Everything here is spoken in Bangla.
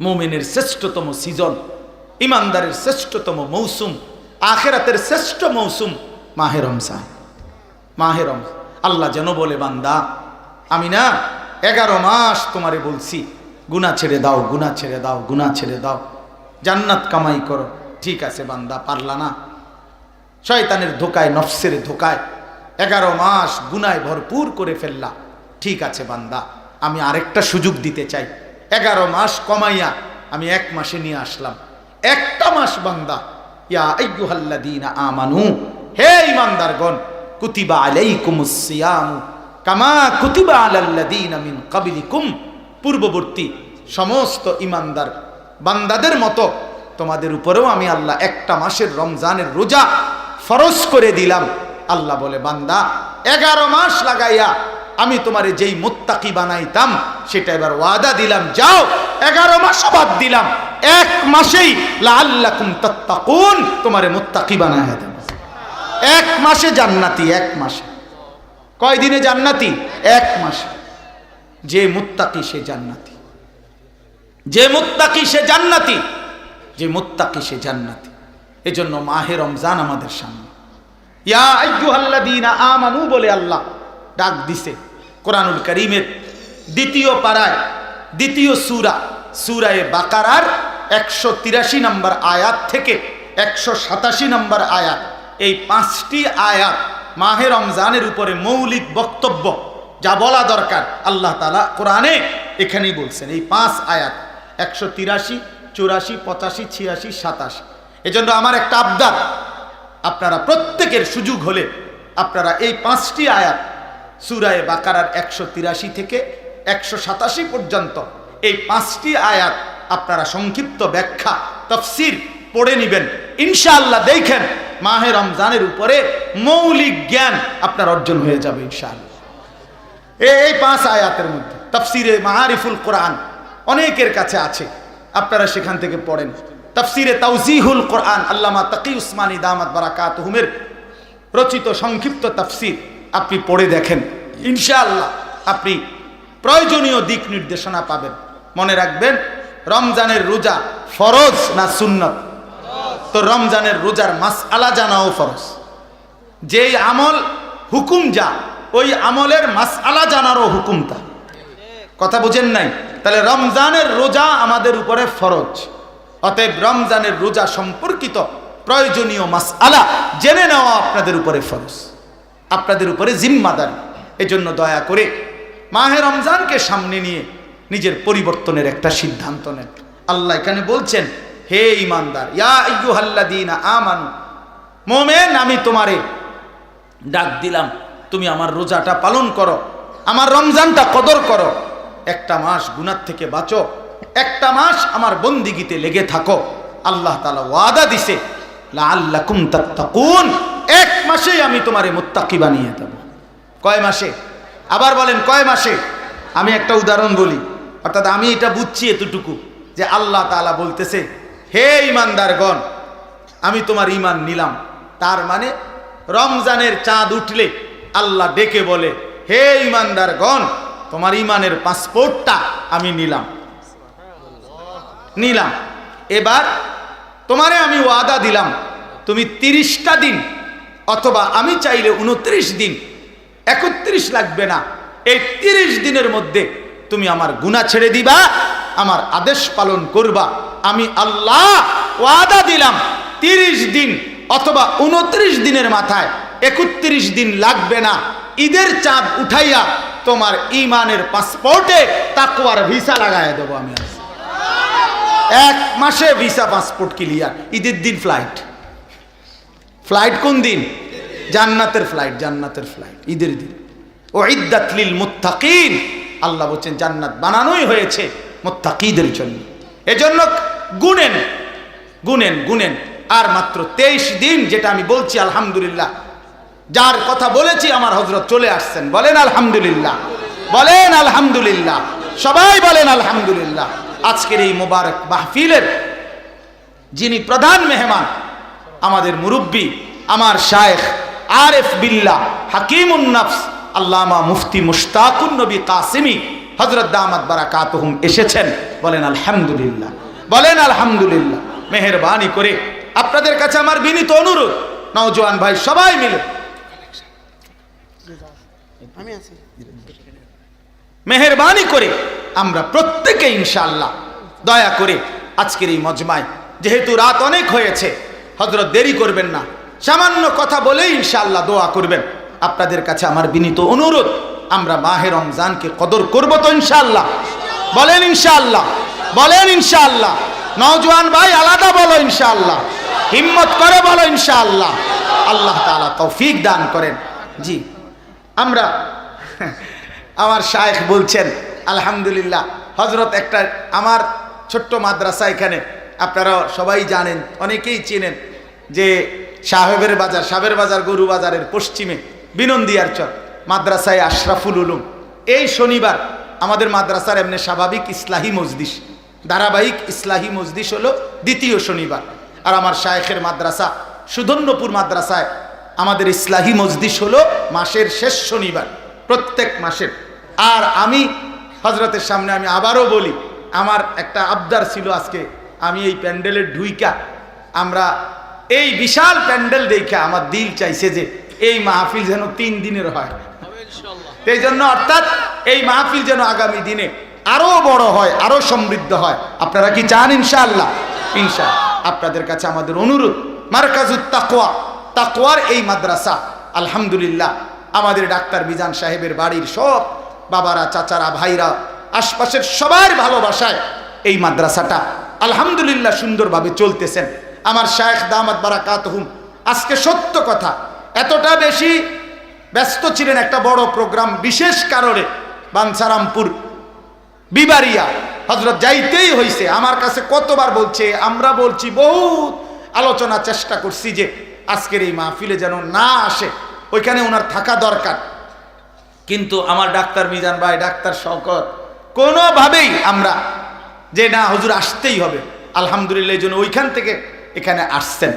মুমিনের শ্রেষ্ঠতম সিজন, ইমানদারের শ্রেষ্ঠতম মৌসুম, আখেরাতের শ্রেষ্ঠ মৌসুম মাহে রমজান। মাহে রম আল্লাহ যেন বলে, বান্দা, আমি না এগারো মাস তোমারে বলছি গুনা ছেড়ে দাও গুনা ছেড়ে দাও গুনা ছেড়ে দাও। জান্নাত কামাই করো। ঠিক আছে, বান্দা, পারলা না। শয়তানের ধোকায়, নফসের ধোকায় এগারো মাস গুনায় ভরপুর করে ফেললা। ঠিক আছে, বান্দা, আমি আরেকটা সুযোগ দিতে চাই। এগারো মাস কমাইয়া আমি এক মাসে নিয়ে আসলাম। একটা মাস বান্দা, ইয়া আইয়ুহাল্লাযীনা আমানু, হে ইমানদারগণ কুতিবা আলাইকুমুস সিয়াম, কামা কুতিবা আলাল্লাযীনা মিন ক্বাবলিকুম। পূর্ববর্তী সমস্ত ইমানদার বান্দাদের মতো তোমাদের উপরেও আমি আল্লাহ একটা মাসের রমজানের রোজা ফরজ করে দিলাম। আল্লাহ বলে, বান্দা, এগারো মাস লাগাইয়া আমি তোমারে যেই মুত্তাকি বানাইতাম, সেটা এবার ওয়াদা দিলাম, যাও, এগারো মাস বাদ দিলাম, এক মাসেই লাল্লাকুম তাত্তাকুন, তোমারে মুত্তাকি বানাইয়া দেব। এক মাসে জান্নাতি, এক মাসে। কয় দিনে জান্নাতি? এক মাসে। যে মুত্তাকি সে জান্নাতি। যে মুত্তাকি সে জান্নাতি। যে মুত্তাকি সে জান্নাতি। এজন্য মাহে রমজান আমাদের সামনে। ইয়া আইয়ুহাল্লাযীনা আমানু বলে আল্লাহ, ডাক দিছে। কোরআনুল করিমের দ্বিতীয় পাড়ায়, দ্বিতীয় সুরা, সূরায়ে বাকারার একশো তিরাশি নম্বর আয়াত থেকে একশো সাতাশি নম্বর আয়াত। এই পাঁচটি আয়াত মাহে রমজানের উপরে মৌলিক বক্তব্য, যা বলা দরকার, আল্লাহ তালা কোরআনে এখানেই বলছেন। এই পাঁচ আয়াত, একশো তিরাশি, চুরাশি, পঁচাশি, ছিয়াশি, সাতাশি। এজন্য আমার একটা আবদার, আপনারা প্রত্যেকের সুযোগ হলে আপনারা এই পাঁচটি আয়াত সুরায় বাকারার একশো তিরাশি থেকে একশো সাতাশি পর্যন্ত এই পাঁচটি আয়াত আপনারা সংক্ষিপ্ত ব্যাখ্যা, তফসির পড়ে নিবেন। ইনশাআল্লাহ দেখেন মাহে রমজানের উপরে মৌলিক জ্ঞান আপনার অর্জন হয়ে যাবে ইনশাআল্লাহ। এই পাঁচ আয়াতের মধ্যে, তফসিরে মাহারিফুল কোরআন অনেকের কাছে আছে, আপনারা সেখান থেকে পড়েন। তফসিরে তাউজিহুল কোরআন, আল্লামা তাকি উসমানী দামাত বারাকাত হুমের রচিত সংক্ষিপ্ত তফসির। আপনি পড়ে দেখেন। ইনশাআল্লাহ আপনি প্রয়োজনীয় দিক নির্দেশনা পাবেন। মনে রাখবেন, রমজানের রোজা ফরজ না সুন্নত? তো রমজানের রোজার মাস আলা জানাও ফরজ। যেই আমল হুকুম যা, ওই আমলের মাস আলা জানারও হুকুম তা। কথা বুঝেন নাই? তাহলে রমজানের রোজা আমাদের উপরে ফরজ। অতএব রমজানের রোজা সম্পর্কিত প্রয়োজনীয় মাস আলা জেনে নেওয়া আপনাদের উপরে ফরজ। আপনাদের উপরে জিম্মাদারি। এজন্য দয়া করে মাহে রমজানকে সামনে নিয়ে নিজের পরিবর্তনের একটা সিদ্ধান্ত নেন। আল্লাহ এখানে বলছেন, হে ইমানদার, ইয়া মোমেন, আমি তোমারে ডাক দিলাম, তুমি আমার রোজাটা পালন করো, আমার রমজানটা কদর করো। একটা মাস গুনার থেকে বাঁচো, একটা মাস আমার বন্দিগিতে লেগে থাকো। আল্লাহ তালা ওয়াদা দিছে, লাআল্লাকুম তাত্তাকুন এক মাসেই আমি তোমারে মুত্তাকি বানিয়ে দেব। কয় মাসে? আবার বলেন, কয় মাসে? আমি একটা উদাহরণ বলি। অর্থাৎ আমি এটা বুঝছি এতটুকু যে আল্লাহ তালা বলতেছে, হে ইমানদারগণ আমি তোমার ইমান নিলাম। তার মানে রমজানের চাঁদ উঠলে আল্লাহ ডেকে বলে, হে ইমানদারগণ তোমার ইমানের পাসপোর্টটা আমি নিলাম। নিলাম। এবার তোমারে আমি ওয়াদা দিলাম, তুমি তিরিশটা দিন অথবা আমি চাইলে উনত্রিশ দিন, একত্রিশ লাগবে না। এই তিরিশ দিনের মধ্যে তুমি আমার গুণা ছেড়ে দিবা, আমার আদেশ পালন করবা। আমি আল্লাহ ওয়াদা দিলাম, তিরিশ দিন অথবা উনত্রিশ দিনের মাথায় একত্রিশ দিন লাগবে না। ঈদের চাঁদ উঠাইয়া তোমার ইমানের পাসপোর্টে তাকুয়ার ভিসা লাগাই দেবো আমি। এক মাসে ভিসা পাসপোর্ট ক্লিয়ার, ঈদের দিন ফ্লাইট। ফ্লাইট কোন দিন? জান্নাতের ফ্লাইট জান্নাতের ফ্লাইট ঈদের দিন। ও ইদ্দাতলিল মুত্তাকিন। আল্লাহ বলছেন, জান্নাত বানানোই হয়েছে মুত্তাকিদের জন্য। এজন্য গুনেন গুনেন গুনেন। আর মাত্র তেইশ দিন যেটা আমি বলছি, আলহামদুলিল্লাহ। যার কথা বলেছি, আমার হজরত চলে আসছেন। বলেন, আলহামদুলিল্লাহ। বলেন, আলহামদুলিল্লাহ। সবাই বলেন, আলহামদুলিল্লাহ। আজকের এই মোবারক মাহফিলের যিনি প্রধান মেহমান আমাদের মুরব্বী আমার শায়েখ আরেফ বিল্লাহ হাকিমুন নফস আল্লামা মুফতি মুশতাকুন নবী কাসিমি হজরত দামাত বারাকাতহুম এসেছেন। বলেন আলহামদুলিল্লাহ। বলেন আলহামদুলিল্লাহ। মেহরবানি করে আপনাদের কাছে আমার বিনীত অনুরোধ নওজোয়ান ভাই সবাই মিলে। মেহরবানি করে আমরা প্রত্যেকে ইনশাআল্লাহ দয়া করে আজকের এই মজমায় যেহেতু রাত অনেক হয়েছে হজরত দেরি করবেন না। সামান্য কথা বলেই ইনশাআল্লাহ দোয়া করবেন। আপনাদের কাছে আমার বিনীত অনুরোধ, আমরা মাহে রমজানকে কদর করব তো ইনশাআল্লাহ। বলেন ইনশাআল্লাহ বলেন ইনশাআল্লাহ। নওজোয়ান ভাই, আলাদা বলো ইনশাআল্লাহ। হিম্মত করে বলো ইনশাআল্লাহ। আল্লাহ তাআলা তৌফিক দান করেন। জি, আমরা, আমার শায়েখ বলছেন, আলহামদুলিল্লাহ হজরত একটা, আমার ছোট্ট মাদ্রাসা এখানে। আপনারা সবাই জানেন, অনেকেই চেনেন যে সাহেবের বাজার সাহেবের বাজার, গরু বাজারের পশ্চিমে বিনন্দিয়ার চর, মাদ্রাসায় আশরাফুল উলুম। এই শনিবার আমাদের মাদ্রাসার এমনি স্বাভাবিক ইসলাহী মজদিস ধারাবাহিক ইসলাহী মজদিস হলো দ্বিতীয় শনিবার। আর আমার শায়েখের মাদ্রাসা, সুধন্যপুর মাদ্রাসায় আমাদের ইসলাহী মজদিস হলো মাসের শেষ শনিবার, প্রত্যেক মাসের। আর আমি হজরতের সামনে আমি আবারও বলি, আমার একটা আবদার ছিল আজকে আমি এই প্যান্ডেলের ঢুইকা আমরা এই বিশাল প্যান্ডেল দেখে আমার দিল চাইছে যে এই মাহফিল যেন তিন দিনের হয়। এই জন্য অর্থাৎ এই মাহফিল যেন আগামী দিনে আরও বড় হয় আরও সমৃদ্ধ হয়। আপনারা কি চান ইনশাআল্লাহ? ইনশা আপনাদের কাছে আমাদের অনুরোধ মার্কাজুত তাকোয়া তাকোয়ার এই মাদ্রাসা আলহামদুলিল্লাহ আমাদের ডাক্তার বিজান সাহেবের বাড়ির সব বাবারা চাচারা ভাইরা আশপাশের সবার ভালোবাসায় এই মাদ্রাসাটা আলহামদুলিল্লাহ সুন্দরভাবে চলতেছেন। আমার শায়েখ দামাত বারাকাত হুম আজকে সত্য কথা, এতটা বেশি ব্যস্ত ছিলেন একটা বড় প্রোগ্রাম, বিশেষ কারণে বাঞ্ছারামপুর বিবারিয়া হজরত যাইতেই হইছে। আমার কাছে কতবার বলছে, আমরা বলছি, বহুত আলোচনা চেষ্টা করছি যে আজকের এই মাহফিলে যেন না আসে, ওইখানে ওনার থাকা দরকার। কিন্তু আমার ডাক্তার মিজান ভাই, ডাক্তার শওকত, কোনোভাবেই আমরা যে না হুজুর আসতেই হবে। আলহামদুলিল্লাহ এই জন্য ওইখান থেকে এখানে আসছেন।